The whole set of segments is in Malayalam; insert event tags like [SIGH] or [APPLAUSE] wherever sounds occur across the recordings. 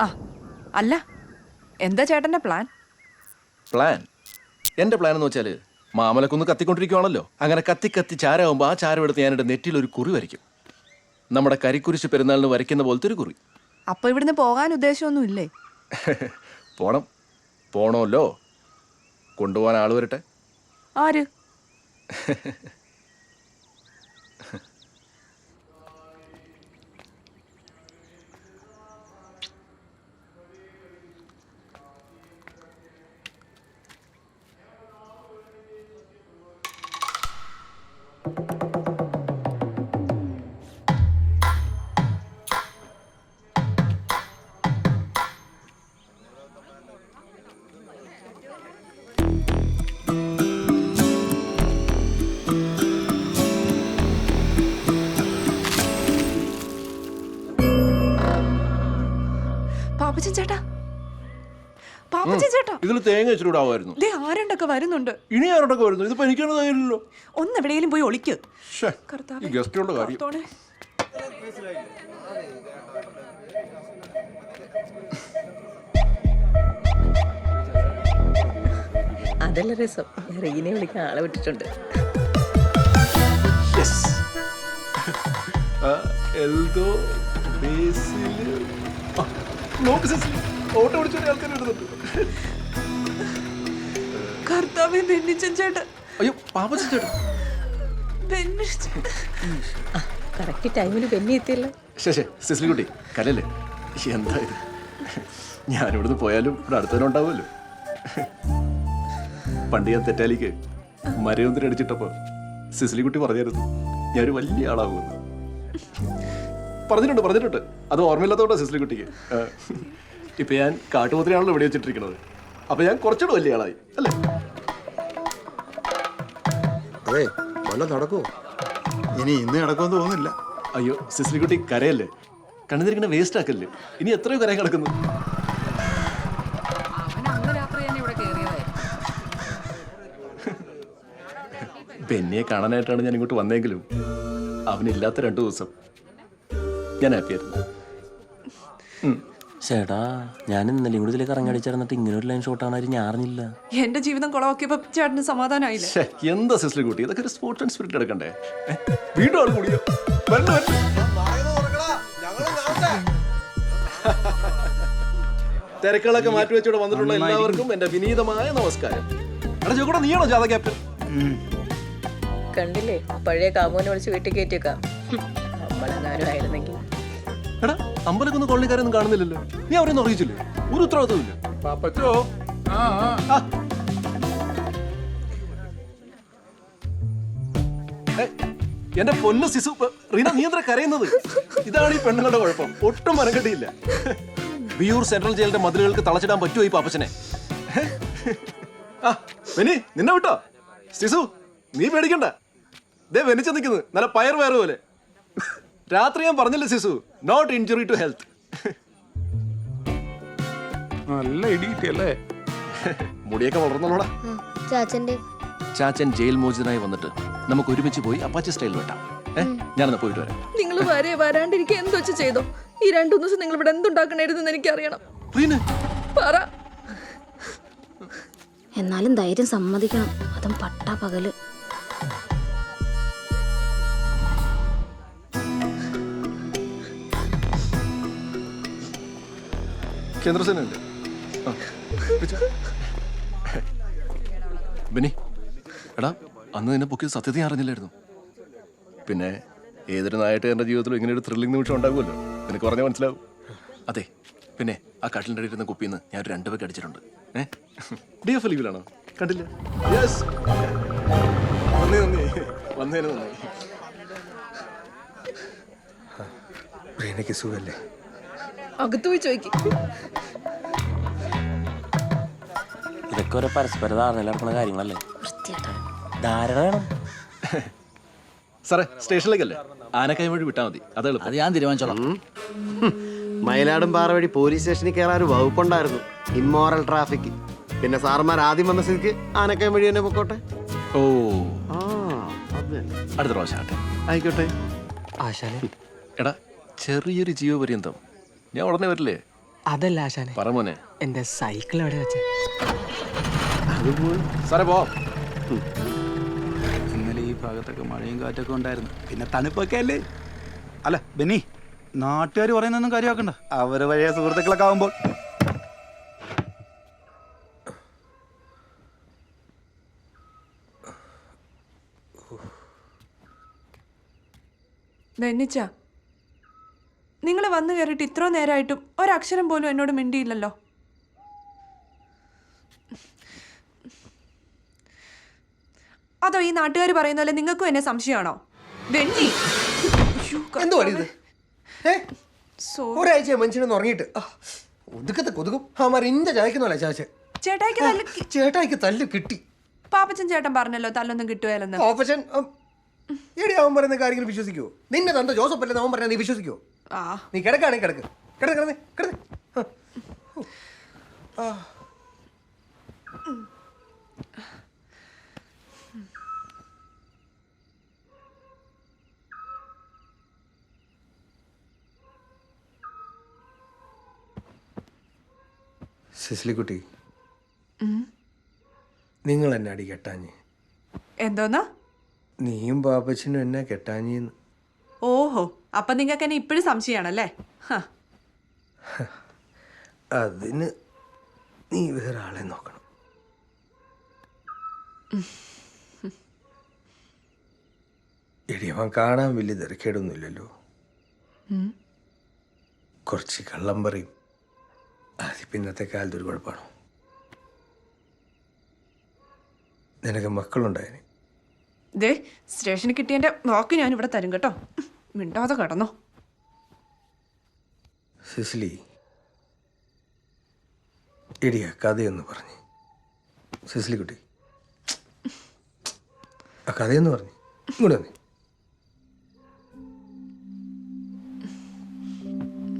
ആ അല്ല. എന്താ ചേട്ടന്റെ പ്ലാൻ? പ്ലാൻ? എന്റെ പ്ലാൻ എന്ന് വെച്ചാൽ മാമലക്കുന്ന് കത്തിക്കൊണ്ടിരിക്കുവാണല്ലോ. അങ്ങനെ കത്തി കത്തി ചാരാകുമ്പോൾ ആ ചാരം എടുത്ത് ഞാൻ എന്റെ നെറ്റിൽ ഒരു കുറി വരയ്ക്കും. നമ്മുടെ കരിക്കുരിശ് പെരുന്നാളിന് വരയ്ക്കുന്ന പോലത്തെ ഒരു കുറി. അപ്പൊ ഇവിടുന്ന് പോകാൻ ഉദ്ദേശമൊന്നും ഇല്ലേ [LAUGHS] പോണം. പോണമല്ലോ. കൊണ്ടുപോകാൻ ആൾ വരട്ടെ. ആര്? [LAUGHS] പാപ്പച്ചൻ ചേട്ടാ. പാപ്പച്ചൻ ചേട്ടാ. ഇതിൽ തേങ്ങ ഇച്ചിരി ആവുമായിരുന്നു ദേ ആരണ്ടൊക്കെ വരുന്നുണ്ട്. ഇനി ആരോടൊക്കെ വരുന്നു? ഇതിപ്പോ എനിക്കാണ് തയ്യല്ലോ ഒന്ന് എവിടെയെങ്കിലും പോയി ഒളിക്ക്. കർത്താവേ. ഈ ഗസ്റ്റുകളുടെ കാര്യം. കാത്തോണേ. അതല്ല രസം. റീനെ വിളിക്കാൻ ആളെ വിട്ടിട്ടുണ്ട്. [LAUGHS] എൽദോ, ബേസിൽ. ആ, നോക്ക് ഓട്ടോ ഓടിച്ചോണ്ട് ആൾക്കാര് വരുന്നുണ്ട്. കർത്താവേ ബെന്നിച്ചൻ ചേട്ടൻ. അയ്യോ പാപ്പച്ചൻ ചേട്ടാ ബെന്നിച്ചൻ ആ കറക്റ്റ് ടൈമിൽ ബെന്നി എത്തിയല്ലോ. ശേ ശേ സിസിലി കുട്ടി കലല്ലേ എന്താ ഇത്? ഞാനിവിടുന്ന് പോയാലും ഇവിടെ അടുത്ത് തന്നെ ഉണ്ടാവുമല്ലോ. പണ്ട് ഞാൻ തെറ്റാലിക്ക് മരയൊന്നിന് അടിച്ചിട്ടപ്പോ സിസിലി കുട്ടി പറഞ്ഞായിരുന്നു ഞാനൊരു വലിയ ആളാകുമെന്ന്. പറഞ്ഞിട്ടുണ്ട് പറഞ്ഞിട്ടുണ്ട്. അത് ഓർമ്മയില്ലാത്തോണ്ടാ സിസ്റ്റർ കുട്ടിക്ക്. ഇപ്പൊ ഞാൻ കാട്ടുപോത്തിനാണല്ലോ ഇവിടെ വെച്ചിട്ടിരിക്കുന്നത്. അപ്പൊ ഞാൻ കുറച്ചുകൂടെ വലിയ ആളായി അല്ലേ? അതെ വല്ല നടക്കോ ഇനി ഇന്ന് നടക്കുമെന്ന് തോന്നുന്നില്ല. അയ്യോ സിസ്റ്റർ കുട്ടി കരയല്ലേ? കണ്ണുതിരിങ്ങനെ വേസ്റ്റ് ആക്കല്ലേ? ഇനി എത്രയോ കരയാൻ കിടക്കുന്നു. ബെന്നിയെ കാണാനായിട്ടാണ് ഞാൻ ഇങ്ങോട്ട് വന്നെങ്കിലും അവനില്ലാത്ത രണ്ടു ദിവസം. ഞാൻ ഹാപ്പിയായിരുന്നു ചേട്ടാ ഞാൻ ഇന്നലെയും കൂടി ഇതിലേക്ക് ഇറങ്ങി അടിച്ചിരുന്നിട്ട് ഇങ്ങനെ ഒരു ലൈൻ ഷോട്ടാണ് ഞാൻ അറിഞ്ഞില്ല എന്റെ ജീവിതം കുളവാക്കിയപ്പോ ചേട്ടന് സമാധാനമായില്ല? ശ്ശേ, എന്താ സിസ്റ്റർ കൂട്ടി? ഇതൊക്കെ ഒരു സ്പോർട്സ് ആൻഡ് സ്പിരിറ്റ് എടുക്കണ്ടേ? ഏ? വീണ്ടും ആൾ കൂടിയോ? തിരക്കുകളൊക്കെ മാറ്റി വെച്ചോടെ വന്നിട്ടുള്ള എല്ലാവർക്കും എന്റെ വിനീതമായ നമസ്കാരം. എടാ ചോക്കൂടെ നീയാണോ ജാഥ ക്യാപ്റ്റൻ കണ്ടില്ലേ? പഴയ കാമോനെ വിളിച്ച് വീട്ടിൽ കയറ്റിയേക്കാം. നമ്മളെങ്ങാനും ആയിരുന്നെങ്കിൽ. എടാ അമ്പലക്കൊന്നും കോളനിക്കാരൊന്നും കാണുന്നില്ലല്ലോ. നീ അവരൊന്നും അറിയിച്ചില്ലേ? ഒരു ഉത്തരവാദിത്തമില്ല പാപ്പച്ചോ? ആ എന്റെ പൊന്ന് സിസു റീന നീ എന്താ കരയുന്നത്? ഇതാണ് ഈ പെണ്ണുങ്ങളുടെ കുഴപ്പം. ഒട്ടും മനക്കെട്ടിയില്ല വിയൂർ സെൻട്രൽ ജയിലിന്റെ മതിലുകൾക്ക് തളച്ചിടാൻ പറ്റുമോ ഈ പാപ്പച്ചനെ? ആ വെനി നിന്നെ വിട്ടോ? സിസു നീ പേടിക്കണ്ട. ദേ വെനിച്ച നിൽക്കുന്നത് നല്ല പയർ വയറ് പോലെ. രാത്രി ഞാൻ പറഞ്ഞില്ലേ Sisu? Not injury to health നല്ല ഇടിയിട്ടല്ലേ [LAUGHS] മുടിയൊക്കെ വളർന്നോളാ ചാച്ചന്റെ. ചാച്ചൻ ജയിൽ മോചിതനായി വന്നിട്ട് നമുക്ക് ഒരുമിച്ച് പോയി അപ്പാച്ചി സ്റ്റൈൽ വെട്ടാം. ഞാനൊന്ന് പോയിട്ട് വരാം. നിങ്ങൾ വരെ വരാണ്ടിരിക്കുക എന്തോ ചെയ്തോ? ഈ രണ്ടു ദിവസം നിങ്ങൾ ഇവിടെ എന്തുണ്ടാക്കണായിരുന്നു എന്ന് എനിക്കറിയണം പറ. എന്നാലും ധൈര്യം സമ്മതിക്കണം. അതും പട്ടാ പകൽ. കേന്ദ്രസേനല്ലേ ബിനി എടാ അന്ന് നിന്നെ പൊക്കിയത് സത്യത ഞാൻ അറിഞ്ഞില്ലായിരുന്നു. പിന്നെ ഏതൊരു നായിട്ട് ജീവിതത്തിലും ഇങ്ങനെ ഒരു ത്രില്ലിംഗ് നിമിഷം ഉണ്ടാകുമല്ലോ? നിനക്ക് പറഞ്ഞാൽ മനസ്സിലാവും. അതെ പിന്നെ ആ കട്ടിലിന്റെ അടിയിൽ ഇരുന്ന കുപ്പിന്ന് ഞാൻ രണ്ട് പേക്ക് അടിച്ചിട്ടുണ്ട്. ഡി എഫ് ലീവിലാണോ കണ്ടില്ല. യെസ് നന്ദി നന്ദി. സുഖല്ലേ? അകത്തു പോയി ചോദിക്കും. ഇതൊക്കെ ഒരു പരസ്പര ധാരണയിൽ കാര്യങ്ങളല്ലേ? ധാരണ വേണം. സാറേ സ്റ്റേഷനിലേക്കല്ലേ? ആനക്കായ വഴി വിട്ടാൽ മതി. അത് അത് ഞാൻ തീരുമാനിച്ചോളാം. മയിലാടും പാറ വഴി പോലീസ് സ്റ്റേഷനിൽ കയറാൻ ഒരു വകുപ്പുണ്ടായിരുന്നു ഇമ്മോറൽ ട്രാഫിക്. പിന്നെ സാർമാർ ആദ്യം വന്ന സ്ഥിതിക്ക് ആനക്കയം വഴി തന്നെ പൊക്കോട്ടെ? ഓ. ആ അടുത്ത പ്രാവശ്യം ആയിക്കോട്ടെ. ആശാനെ എടാ ചെറിയൊരു ജീവപര്യന്തം. ഞാൻ ഉടനെ വരില്ലേ? അതല്ല ആശാനെ. പറമോനെ എന്റെ സൈക്കിൾ എവിടെ വെച്ചേ? സാറേ പോ. ഇന്നലെ ഈ ഭാഗത്തൊക്കെ മഴയും കാറ്റൊക്കെ ഉണ്ടായിരുന്നു. പിന്നെ തണുപ്പൊക്കെ അല്ലേ? അല്ല ബെന്നി നാട്ടുകാർ പറയുന്നൊന്നും കാര്യമാക്കണ്ട. അവർ പഴയ സുഹൃത്തുക്കളൊക്കെ ആവുമ്പോൾ. ബെന്നിച്ച നിങ്ങൾ വന്നു കയറിയിട്ട് ഇത്ര നേരമായിട്ടും ഒരക്ഷരം പോലും എന്നോട് മിണ്ടിയില്ലല്ലോ. അതോ ഈ നാട്ടുകാർ പറയുന്ന പോലെ നിങ്ങൾക്കും എന്നെ സംശയമാണോ? വെണ്ണി. ഒരാഴ്ച മനുഷ്യനൊന്ന് ഉറങ്ങിയിട്ട്. ഒതുക്കത്തെ കൊതുകും. ചായക്കുന്നല്ല ചാച്ച ചേട്ടായിക്ക് തല്ല് ചേട്ടായിക്ക് തല്ല് കിട്ടി. പാപ്പച്ചൻ ചേട്ടൻ പറഞ്ഞല്ലോ തല്ലൊന്നും കിട്ടുകയല്ലെന്ന്. പാപ്പച്ചൻ എടി അവൻ പറയുന്ന കാര്യങ്ങൾ വിശ്വസിക്കുമോ നിന്നെ തന്ത ജോസഫ് അല്ലെന്ന് അവൻ പറഞ്ഞാൽ നീ വിശ്വസിക്കുവോ? ആ നീ കിടക്കാണെങ്കിൽ കിടക്ക്. കിടന്ന് കിടന്ന് കിടന്ന്. സിസ്ലിക്കുട്ടി. നിങ്ങൾ എന്നെ അടി കെട്ടാഞ്ഞ്. എന്തോന്നാ? നീയും പാപ്പച്ചനും എന്നെ കെട്ടാഞ്ഞിന്ന്. ഓഹോ. അപ്പൊ നിങ്ങൾക്ക് എന്നെ ഇപ്പോഴും സംശയമാണല്ലേ? അതിന് നീ വേറെ ആളെ നോക്കണം. എടി അവൻ കാണാൻ വലിയ തിരക്കേടൊന്നുമില്ലല്ലോ. കുറച്ച് കള്ളം പറയും. അത് ഇന്നത്തെ കാലത്ത് ഒരു കുഴപ്പമാണോ? നിനക്ക് മക്കളുണ്ടായിന്? ദേ സ്റ്റേഷനിൽ കിട്ടിയ വാക്ക് ഞാൻ ഇവിടെ തരും കേട്ടോ. മിണ്ടാതെ കിടന്നോ. സിസിലി ഇടിയ കഥയെന്ന് പറഞ്ഞു. സിസിലി കുട്ടി ആ കഥയെന്ന് പറഞ്ഞു. ഇങ്ങോട്ട് വന്നേ.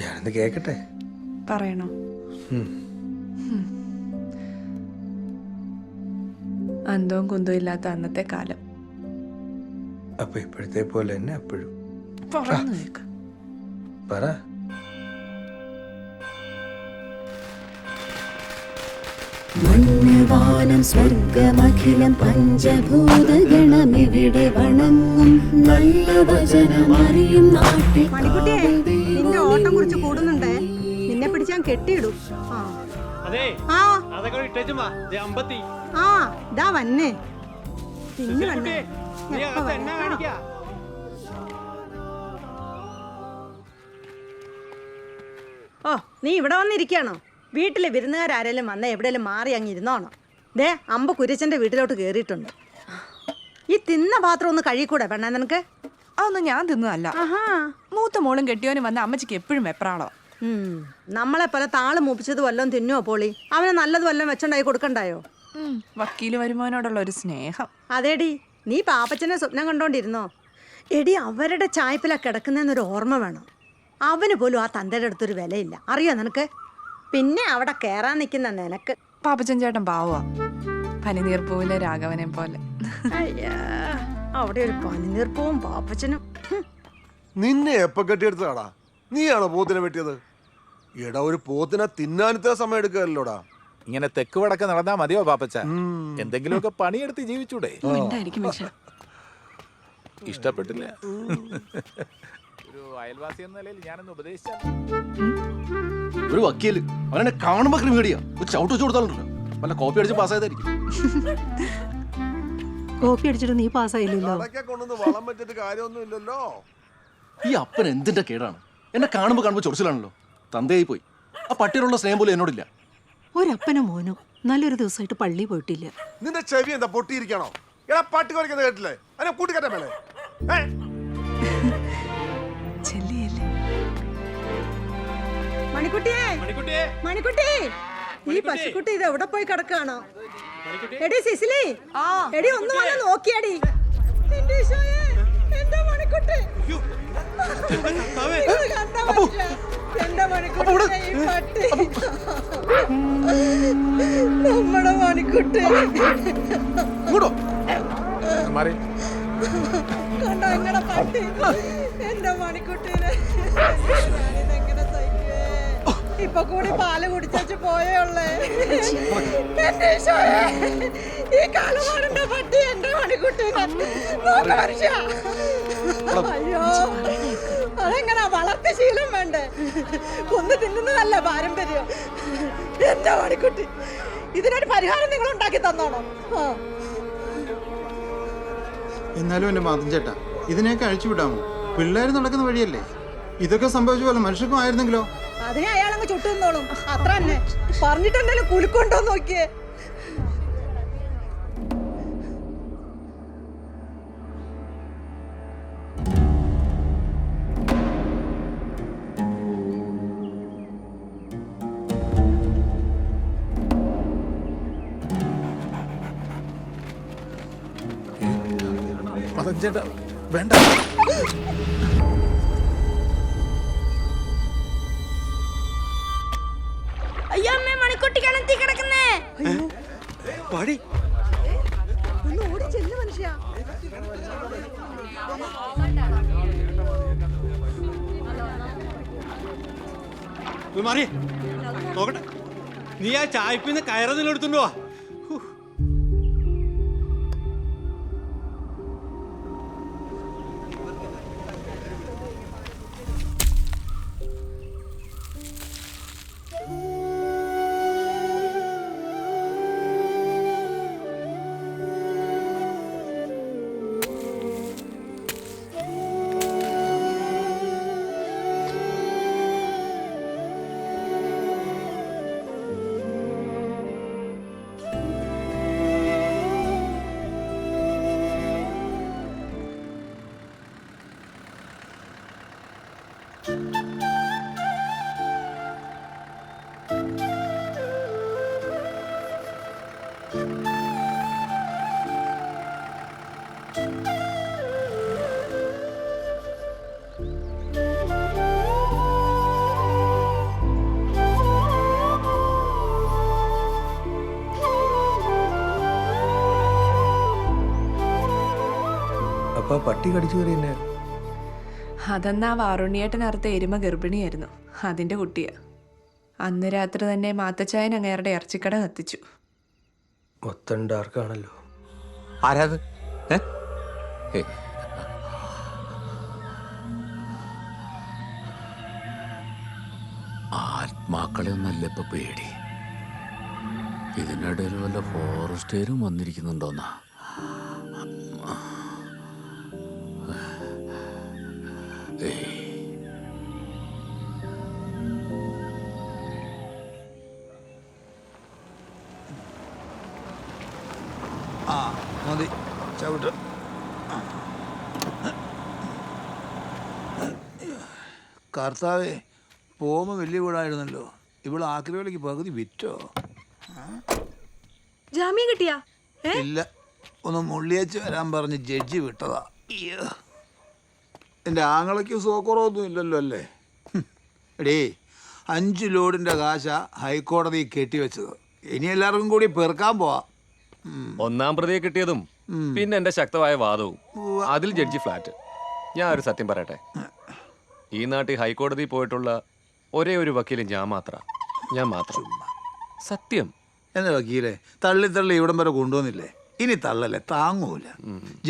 ഞാനൊന്ന് കേക്കട്ടെ? പറയണോ. അന്തവും കുന്തവും ഇല്ലാത്ത അന്നത്തെ കാലം. അപ്പൊ ഇപ്പോഴത്തെ പോലെ തന്നെ അപ്പോഴും. കേക്ക് പറ മണ്ണവാനം സ്വർഗമഖിലം പഞ്ചഭൂതഗണമിവിടെ വണങ്ങും. നല്ല വചനമറിയും നാട്ടിൽ നിന്റെ ഓട്ടം കുറിച്ച് കൂടുന്നുണ്ടേ? നിന്നെ പിടിച്ച് ഞാൻ കെട്ടിയിടും. ആ. ഇതാ വന്നേ. പിന്നെ വന്നേ. എപ്പ വരണം? നീ ഇവിടെ വന്നിരിക്കുകയാണോ? വീട്ടിലെ വിരുന്നുകാരാരെങ്കിലും വന്ന എവിടെയെങ്കിലും മാറി അങ്ങ് ഇരുന്നോണോ. ദേ അമ്പ കുരിച്ചന്റെ വീട്ടിലോട്ട് കയറിയിട്ടുണ്ട് ഈ തിന്ന പാത്രം ഒന്ന് കഴിക്കൂടെ പെണ്ണേ നിനക്ക്? അതൊന്നും ഞാൻ തിന്നതല്ല ആഹാ. മൂത്ത മോളും കെട്ടിയോനും വന്ന അമ്മച്ചിക്ക് എപ്പോഴും വെപ്രാളോ നമ്മളെ പോലെ താൾ മൂപ്പിച്ചത് വല്ലതും തിന്നുവോ പോളി? അവന് നല്ലത് വല്ലതും വെച്ചുണ്ടായി കൊടുക്കണ്ടായോ? വക്കീൽ വരുമാനോടുള്ള ഒരു സ്നേഹം. അതേടി നീ പാപ്പച്ചനെ സ്വപ്നം കണ്ടോണ്ടിരുന്നോ? എടി അവരുടെ ചായ്പിലാ കിടക്കുന്നതെന്നൊരു ഓർമ്മ വേണം. അവന് പോലും ആ തന്തയുടെ അടുത്തൊരു വിലയില്ല. അറിയോ നിനക്ക്? പിന്നെ അവിടെ കയറാൻ നിൽക്കുന്ന നിനക്ക്. പാപ്പച്ചൻ ചേട്ടൻ പാവുക പനിനീർപ്പൂവിലെ രാഘവനെ പോലെ. അയ്യാ അവിടെ ഒരു പനിനീർപ്പവും പാപ്പച്ചനും. നിന്നെ എപ്പ കെട്ടിയെടുത്തതാടാ? നീയാണോ പോത്തിനെ വെട്ടിയത്? എടാ ഒരു പോത്തിനെ തിന്നാനത്തെ സമയം എടുക്കാറില്ലോടാ? ഇങ്ങനെ തെക്ക് വടക്ക് നടന്നാ മതിയോ പാപ്പച്ച? എന്തെങ്കിലുമൊക്കെ പണിയെടുത്ത് ജീവിച്ചൂടെ? ഇഷ്ടപ്പെട്ടില്ല. അയൽവാസി എന്ന നിലയിൽ ഞാനൊന്ന് ഉപദേശിച്ചാൽ ഒരു വക്കീൽ. അവനെ കാണുമ്പോ ക്രിമിനടിയാ ഒരു ചവിട്ട് വെച്ച് കൊടുത്താലുണ്ടല്ലോ. വല്ല കോപ്പി അടിച്ച് പാസ്സായതായിരിക്കും. കോപ്പി അടിച്ചിട്ട് നീ പാസ്സായില്ലല്ലോ. അതൊക്കെ കൊണ്ടൊന്ന് വളം വെച്ചിട്ട് കാര്യമൊന്നുമില്ലല്ലോ ഈ അപ്പൻ എന്തിന്റെ കേടാണ്? എന്നെ കാണുമ്പോ കാണുമ്പോ ചൊറിച്ചിലാണല്ലോ. തന്തയായി പോയി. ആ പട്ടിയോടുള്ള സ്നേഹം പോലും എന്നോടില്ല. ഒരപ്പനും മോനും നല്ലൊരു ദിവസമായിട്ട് പള്ളി പോയിട്ടില്ല. നിന്റെ ചെവി എന്താ പൊട്ടിയിരിക്കണോ? എടാ പാട്ട് കുറയ്ക്കുന്നത് കേട്ടില്ലേ? അതിനെ കൂട്ടിക്കട്ടെ മേലെ. ഏ? മണിക്കുട്ടിയെ. മണിക്കുട്ടി. ഈ പശുക്കുട്ടി ഇത് എവിടെ പോയി കിടക്കാണോ? എടി സിസിലി. എടി ഒന്ന് വന്ന് നോക്കിയാടി. എന്റെ മണിക്കുട്ടി. എന്റെ മണിക്കുട്ടി ഈ പട്ടി. നമ്മുടെ മണിക്കുട്ടി. കണ്ടോ എങ്ങനെ പട്ടി? എന്റെ മണിക്കുട്ടീനെ ഇപ്പൊ കൂടി പാൽ കുടിച്ചു പോയേ ഉള്ളേ. ഈ കാലമാടിന്റെ പട്ടി എന്റെ മണിക്കുട്ടി. അയ്യോ. അതെങ്ങനാ വളർത്തിയ ശീലം വേണ്ടേ? കൊന്നു തിന്നുന്നതല്ല പാരമ്പര്യം. എന്റെ മണിക്കുട്ടി. ഇതിനൊരു പരിഹാരം നിങ്ങൾ ഉണ്ടാക്കി തന്നോണം? എന്നാലും എന്റെ മാതം ചേട്ടാ ഇതിനെയൊക്കെ അഴിച്ചു വിടാമോ? പിള്ളേർ നടക്കുന്ന വഴിയല്ലേ? ഇതൊക്കെ സംഭവിച്ച പോലെ മനുഷ്യർക്കും ആയിരുന്നെങ്കിലോ? അതിനെ അയാൾ അങ്ങ് ചുട്ടു നിന്നോളും അത്ര തന്നെ. പറഞ്ഞിട്ടുണ്ടല്ലോ കുലുക്കൊണ്ടോ നോക്കിയേ. ചേട്ടാ വേണ്ട. അയ്യോ തീ കിടക്കുന്നേ. പാടി. ഒന്ന് ഓടി ചെല്ലു മനുഷ്യ മാറി. നോക്കട്ടെ നീ ആ ചായപ്പിന്ന് കയറുന്നില്ല പട്ടി കടിച്ചു കയറി തന്നെ അതെന്നാ വാറുണ്ണിയേട്ടനറുത്ത എരുമ ഗർഭിണിയായിരുന്നു. അതിന്റെ കുട്ടിയാ. അന്ന് രാത്രി തന്നെ മാത്തച്ചായൻ അങ്ങേരുടെ ഇറച്ചിക്കട കത്തിച്ചു. മൊത്തം ഡാർക്കാണല്ലോ ആരാത്? ആത്മാക്കളെ ഒന്നല്ല ഇപ്പൊ പേടി. ഇതിനിടയിൽ വല്ല ഫോറസ്റ്റുകാരും വന്നിരിക്കുന്നുണ്ടോന്നാ? ഏയ് ആ മതി ചവിട്ട്. കർത്താവേ പോകുമ്പോൾ വലിയ വീടായിരുന്നല്ലോ. ഇവിടെ ആക്രികളിക്ക് പകുതി വിറ്റോ? ജാമ്യം കിട്ടിയാ? ഇല്ല. ഒന്ന് മുള്ളിയച്ച് വരാൻ പറഞ്ഞ് ജഡ്ജി വിട്ടതാ. അയ്യോ. എന്റെ ആങ്ങളയ്ക്ക് സുഖക്കുറവൊന്നും ഇല്ലല്ലോ അല്ലേ. എടീ അഞ്ച് ലോഡിന്റെ കാശ ഹൈക്കോടതി കെട്ടിവെച്ചത് ഇനി എല്ലാവർക്കും കൂടി പെറുക്കാൻ പോവാ. ഒന്നാം പ്രതിയെ കിട്ടിയതും പിന്നെ എന്റെ ശക്തമായ വാദവും. അതിൽ ജഡ്ജി ഫ്ലാറ്റ്. ഞാൻ ഒരു സത്യം പറയട്ടെ? ഈ നാട്ടിൽ ഹൈക്കോടതി പോയിട്ടുള്ള ഒരേ ഒരു വക്കീൽ ഞാൻ മാത്ര. ഞാൻ മാത്രം. സത്യം. എന്നെ വക്കീലെ തള്ളി തള്ളി ഇവിടം വരെ കൊണ്ടുവന്നില്ലേ? ഇനി തള്ളല്ലേ താങ്ങൂല.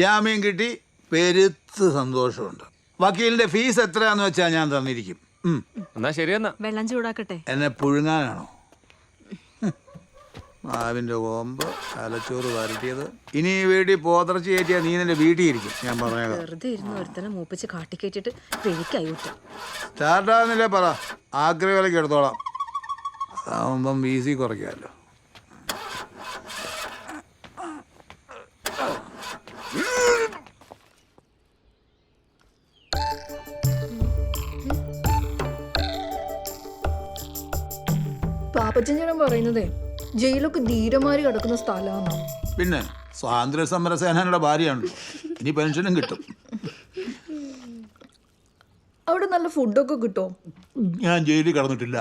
ജാമ്യം കിട്ടി പെരുത്ത് സന്തോഷമുണ്ട്. വക്കീലിന്റെ ഫീസ് എത്രയാന്ന് വെച്ചാ ഞാൻ തന്നിരിക്കും. ഉം. എന്നാ ശരിയെന്നാ വെള്ളം ചൂടാക്കട്ടെ. എന്നെ പുഴുങ്ങാനാണോ? മാവിന്റെ കോമ്പ് തലച്ചോറ് വരട്ടിയത്. ഇനി ഈ വീട്ടിൽ പോതർച്ച കയറ്റിയാ നീ നിന്റെ വീട്ടിൽ ഇരിക്കും. ഞാൻ പറഞ്ഞേക്കാം. വെറുതെ ഇരുന്ന് ഒരുത്തനെ മൂപ്പിച്ച് കാട്ടിക്കേറ്റിട്ട് വെളിക്കായി വിട്ടു സ്റ്റാർട്ടാകുന്നില്ലേ പറ. ആഗ്രഹ വിലക്ക് എടുത്തോളാം. അതാവുമ്പം വീസി കുറയ്ക്കാമല്ലോ. പാപ്പച്ചൻ ചേട്ടൻ പറയുന്നതേ ജയിലൊക്കെ ധീരമാരി കിടക്കുന്ന സ്ഥലമാണ് പിന്നെ സ്വാതന്ത്ര്യ സമര സേനാനിയുടെ ഭാര്യയാണ് ഇനി പെൻഷനും കിട്ടും. അവിടെ നല്ല ഫുഡൊക്കെ കിട്ടോ? ഞാൻ ജയിലിൽ കടന്നിട്ടില്ല.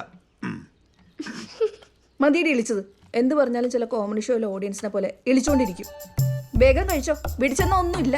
മതിയുടെ ഇളിച്ചത്. എന്ത് പറഞ്ഞാലും ചില കോമഡി ഷോയിലെ ഓഡിയൻസിനെ പോലെ ഇളിച്ചോണ്ടിരിക്കും. വേഗം കഴിച്ചോ. പിടിച്ചെന്ന ഒന്നുമില്ല.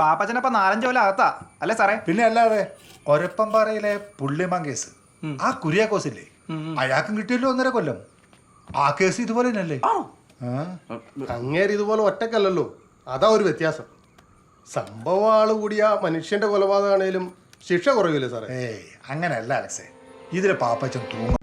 പാപ്പച്ചനപ്പം നാലഞ്ച് കൊല്ലം അകത്താ. അല്ലേ സാറേ? പിന്നെ അല്ലാതെ ഒരപ്പംപാറയിലെ പുള്ളിമാൻ കേസ് ആ കുര്യാക്കോസ് ഇല്ലേ അയാൾക്കും കിട്ടിയല്ലോ ഒന്നര കൊല്ലം. ആ കേസ് ഇതുപോലെ തന്നെയല്ലേ ആ? അങ്ങേര് ഇതുപോലെ ഒറ്റക്കല്ലല്ലോ. അതാ ഒരു വ്യത്യാസം. സംഭവം ആൾ കൂടിയ മനുഷ്യന്റെ കൊലപാതകമാണേലും ശിക്ഷ കുറയൂലേ സാറേ? ഏയ് അങ്ങനെയല്ല അലക്സേ. ഇതിലെ പാപ്പച്ചൻ തൂങ്ങ.